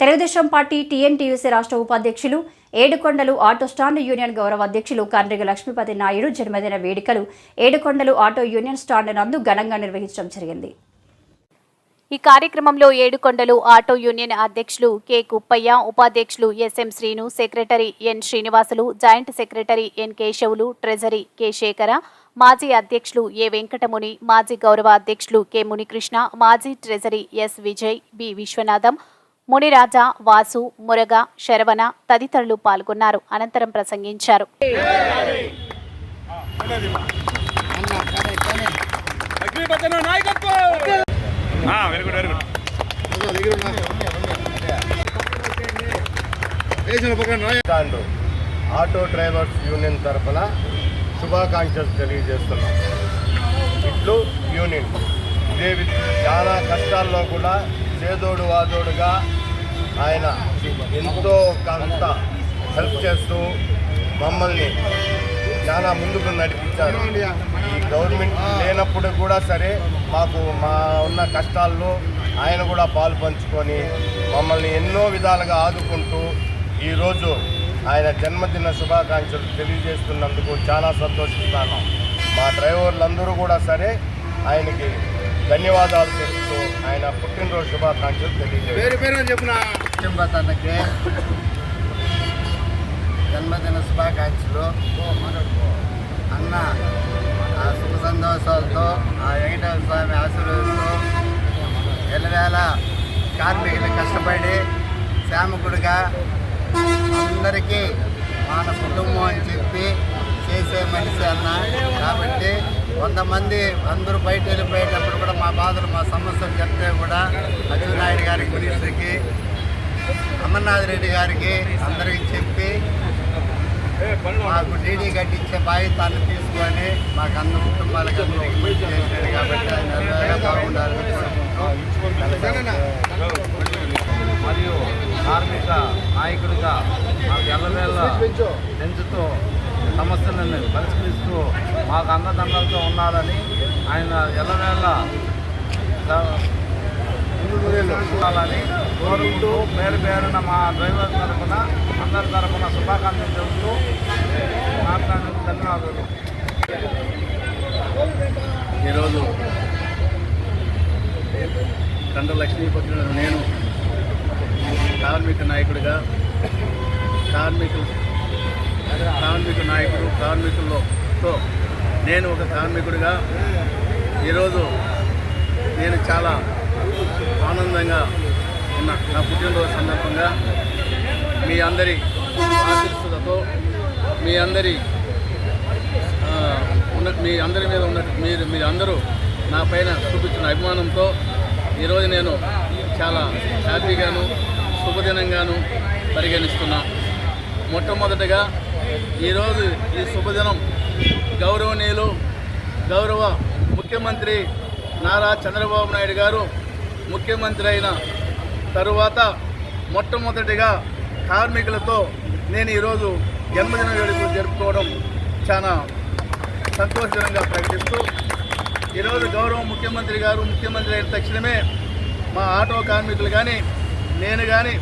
Telugu Desam party TNTUC రాష్ట్ర ఉపాధ్యక్షులు ఏడుకొండలు auto stand union గౌరవ అధ్యక్షులు కండ్రిగ లక్ష్మీపతి నాయుడు జన్మదిన వేడుకలు ఏడుకొండలు ఆటో యూనియన్ స్టాండ్ నందు ఘనంగా నిర్వహించడం జరిగింది. ఈ కార్యక్రమంలో ఏడుకొండలు ఆటో యూనియన్ అధ్యక్షులు కె కుప్పయ్య ఉపాధ్యక్షులు SM Srinu secretary N Srinivasulu joint secretary N Kesavulu treasury K Sekhara మాజీ అధ్యక్షులు ఏ వెంకటముని మాజీ గౌరవ అధ్యక్షులు కె మునికృష్ణ మాజీ treasury S Vijay B Viswanatham Muniraja Vasu Muruga Saravana తదితరులు పాల్గొన్నారు. అనంతరం ప్రసంగించారు. ఆటో డ్రైవర్స్ యూనియన్ తరఫున శుభాకాంక్షలు తెలియజేస్తున్నాం. ఇట్లు యూనియన్. ఇదే చాలా కష్టాల్లో కూడా చేదోడు వాదోడుగా ఆయన ఎంతో కొంత హెల్ప్ చేస్తూ మమ్మల్ని చాలా ముందుకు నడిపించారు. ఈ గవర్నమెంట్ లేనప్పుడు కూడా సరే మాకు మా ఉన్న కష్టాల్లో ఆయన కూడా పాలు పంచుకొని మమ్మల్ని ఎన్నో విధాలుగా ఆదుకుంటూ ఈరోజు ఆయన జన్మదిన శుభాకాంక్షలు తెలియజేస్తున్నందుకు చాలా సంతోషిస్తాను. మా డ్రైవర్లందరూ కూడా సరే ఆయనకి ధన్యవాదాలు తెలుపుతూ ఆయన పుట్టినరోజు శుభాకాంక్షలు తనకి జన్మదిన శుభాకాంక్షలు. అన్న ఆ సుఖ సంతోషాలతో ఆ వెంకటేశ్వర స్వామి ఆశీర్వాదంతో ఎల్లవేళ కార్మికులు కష్టపడి శ్యామకుడిగా అందరికీ మన కుటుంబం అని చెప్పి చేసే మనిషి అన్న. కాబట్టి కొంతమంది అందరూ బయట వెళ్ళిపోయేటప్పుడు కూడా మా బాధలు మా సమస్యలు చెప్తే కూడా అచ్చెన్నాయుడు గారికి మినిస్టర్కి అమర్నాథ్ రెడ్డి గారికి అందరికీ చెప్పి మాకు డీడీ కట్టించే బాధ్యతను తీసుకొని మాకు అన్న కుటుంబాలకు అందరికీ చేశాడు కాబట్టి ఆయన ఎల్లవేళలా బాగుండాలని మరియు కార్మిక నాయకుడిగా మాకు ఎల్లవేళ్ళ పెంచుతూ సమస్యలను పరిష్కరిస్తూ మాకు అన్నదండలతో ఉన్నాడని ఆయన ఎల్లవేళ ఉండాలని కోరుకుంటూ పేరు పేరున మా డ్రైవర్ తరఫున అందరి తరఫున శుభాకాంక్షలు చెబుతూ మాట్లాడిన ధన్యవాదాలు. ఈరోజు తండ్రి లక్ష్మీపతి నేను కార్మిక నాయకుడిగా కార్మికులు కార్మిక నాయకుడు కార్మికులతో నేను ఒక కార్మికుడిగా ఈరోజు నేను చాలా ఆనందంగా ఉన్న. నా పుట్టినరోజు సందర్భంగా మీ అందరి ఆశీస్సులతో మీ అందరి ఉన్న మీ అందరి మీద ఉన్న మీరు మీ అందరూ నా పైన చూపించిన అభిమానంతో ఈరోజు నేను చాలా హ్యాపీగాను శుభదినంగాను పరిగణిస్తున్నా. మొట్టమొదటగా ఈరోజు ఈ శుభదినం గౌరవనీయులు గౌరవ ముఖ్యమంత్రి నారా చంద్రబాబు నాయుడు గారు ముఖ్యమంత్రి అయిన తరువాత మొట్టమొదటిగా కార్మికులతో నేను ఈరోజు జన్మదిన వేడుకలు జరుపుకోవడం చాలా సంతోషకరంగా ప్రకటిస్తూ ఈరోజు గౌరవ ముఖ్యమంత్రి గారు ముఖ్యమంత్రి అయిన తక్షణమే మా ఆటో కార్మికులు కానీ నేను కానీ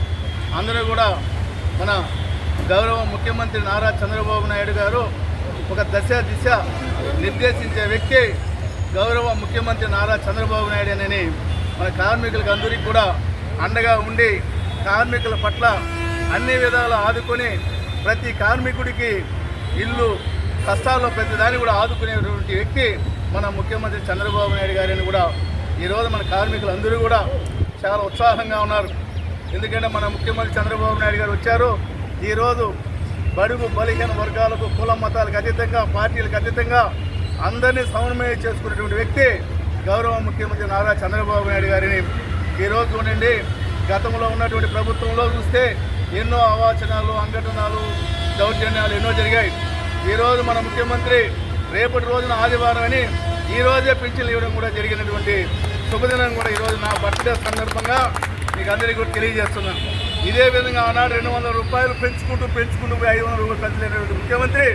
అందరూ కూడా మన గౌరవ ముఖ్యమంత్రి నారా చంద్రబాబు నాయుడు గారు ఒక దశ దిశ నిర్దేశించే వ్యక్తి గౌరవ ముఖ్యమంత్రి నారా చంద్రబాబు నాయుడు అని మన కార్మికులకు అందరికీ కూడా అండగా ఉండి కార్మికుల పట్ల అన్ని విధాలు ఆదుకొని ప్రతి కార్మికుడికి ఇల్లు కష్టాల్లో ప్రతి దాన్ని కూడా ఆదుకునేటువంటి వ్యక్తి మన ముఖ్యమంత్రి చంద్రబాబు నాయుడు గారిని కూడా ఈరోజు మన కార్మికులు అందరూ కూడా చాలా ఉత్సాహంగా ఉన్నారు. ఎందుకంటే మన ముఖ్యమంత్రి చంద్రబాబు నాయుడు గారు వచ్చారు. ఈరోజు బడుగు బలహీన వర్గాలకు కుల మతాలకు అతీతంగా పార్టీలకు అతీతంగా అందరినీ సమన్వయం చేసుకునేటువంటి వ్యక్తి గౌరవ ముఖ్యమంత్రి నారా చంద్రబాబు నాయుడు గారిని ఈరోజు నుండి గతంలో ఉన్నటువంటి ప్రభుత్వంలో చూస్తే ఎన్నో అవాచనాలు అంఘటనలు దౌర్జన్యాలు ఎన్నో జరిగాయి. ఈరోజు మన ముఖ్యమంత్రి రేపటి రోజున ఆదివారం అని ఈ రోజే పింఛన్లు ఇవ్వడం కూడా జరిగినటువంటి శుభదినం కూడా ఈరోజు నా బర్త్డే సందర్భంగా మీకు అందరికీ కూడా తెలియజేస్తున్నాను. ఇదే విధంగా ఆనాడు రెండు వందల రూపాయలు పెంచుకుంటూ పెంచుకుంటూ పోయి ఐదు వందల రూపాయలు పెంచలేనటువంటి ముఖ్యమంత్రి.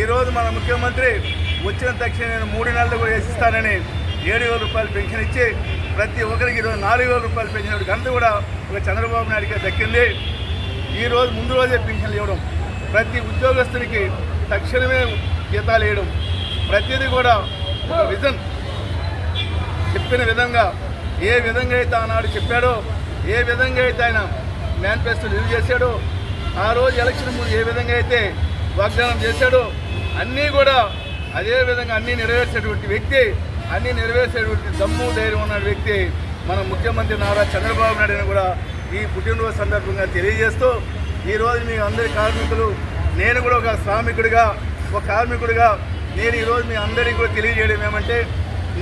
ఈరోజు మన ముఖ్యమంత్రి వచ్చిన తక్షణం నేను మూడు నెలలు కూడా వేసిస్తానని ఏడు వేల రూపాయలు పెన్షన్ ఇచ్చి ప్రతి ఒక్కరికి ఈరోజు నాలుగు వేల రూపాయలు పెన్షన్ గంట కూడా ఒక చంద్రబాబు నాయుడికి దక్కింది. ఈరోజు ముందు రోజే పెన్షన్లు ఇవ్వడం ప్రతి ఉద్యోగస్తునికి తక్షణమే జీతాలు వేయడం ప్రతిదీ కూడా ఒక విజన్. చెప్పిన విధంగా ఏ విధంగా అయితే ఆనాడు చెప్పాడో ఏ విధంగా అయితే ఆయన మేనిఫెస్టో రిలీజ్ చేశాడు. ఆ రోజు ఎలక్షన్ ముందు ఏ విధంగా అయితే వాగ్దానం చేశాడో అన్నీ కూడా అదే విధంగా అన్నీ నెరవేర్చేటువంటి వ్యక్తి అన్నీ నెరవేర్చేటువంటి దమ్ము ధైర్యం ఉన్న వ్యక్తి మన ముఖ్యమంత్రి నారా చంద్రబాబు నాయుడు అని కూడా ఈ పుట్టినరోజు సందర్భంగా తెలియజేస్తూ ఈరోజు మీ అందరి కార్మికులు నేను కూడా ఒక శ్రామికుడిగా ఒక కార్మికుడిగా నేను ఈరోజు మీ అందరికీ కూడా తెలియజేయడం ఏమంటే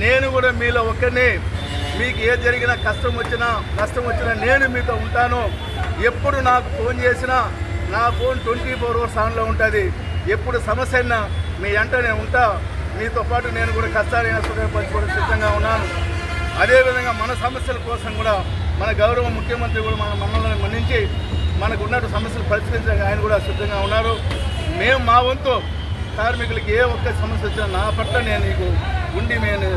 నేను కూడా మీలో ఒక్కరిని మీకు ఏది జరిగినా కష్టం వచ్చినా నష్టం వచ్చినా నేను మీతో ఉంటాను. ఎప్పుడు నాకు ఫోన్ చేసినా నా ఫోన్ ట్వంటీ ఫోర్ అవర్స్ ఆన్లో ఉంటుంది. ఎప్పుడు సమస్య అయినా మీ వెంటనే నేను ఉంటా. మీతో పాటు నేను కూడా కష్టాలైన సుఖం పంచుకోవడం సిద్ధంగా ఉన్నాను. అదేవిధంగా మన సమస్యల కోసం కూడా మన గౌరవ ముఖ్యమంత్రి కూడా మన మనల్ని మన్నించి మనకు ఉన్నట్టు సమస్యలు పరిష్కరించడానికి ఆయన కూడా సిద్ధంగా ఉన్నారు. మేము మా వంతు కార్మికులకి ఏ ఒక్క సమస్య వచ్చినా నా పట్ల నేను నీకు ఉండి నేను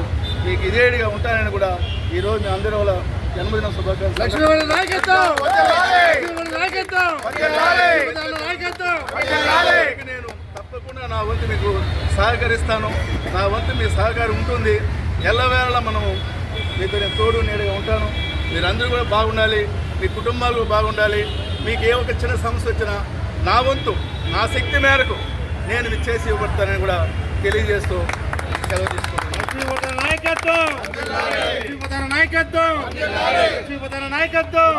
మీకు ఇదేడిగా ఉంటానని కూడా ఈరోజు మీ అందరి వల్ల జన్మదిన శుభాకాంక్షలు. నేను తప్పకుండా నా వంతు మీకు సహకరిస్తాను. నా వంతు మీ సహకారం ఉంటుంది. ఎల్లవేళ మనము మీతో నేను తోడు నేడుగా ఉంటాను. మీరందరూ కూడా బాగుండాలి. మీ కుటుంబాలు బాగుండాలి. మీకు ఏ ఒక చిన్న సమస్య వచ్చినా నా వంతు నా శక్తి మేరకు నేను ఇది చేసి ఇవ్వబడతానని కూడా తెలియజేస్తూ సెలవు తీసుకుంటున్నాను. నాయకత్వం. నాయకత్వం నాయకత్వం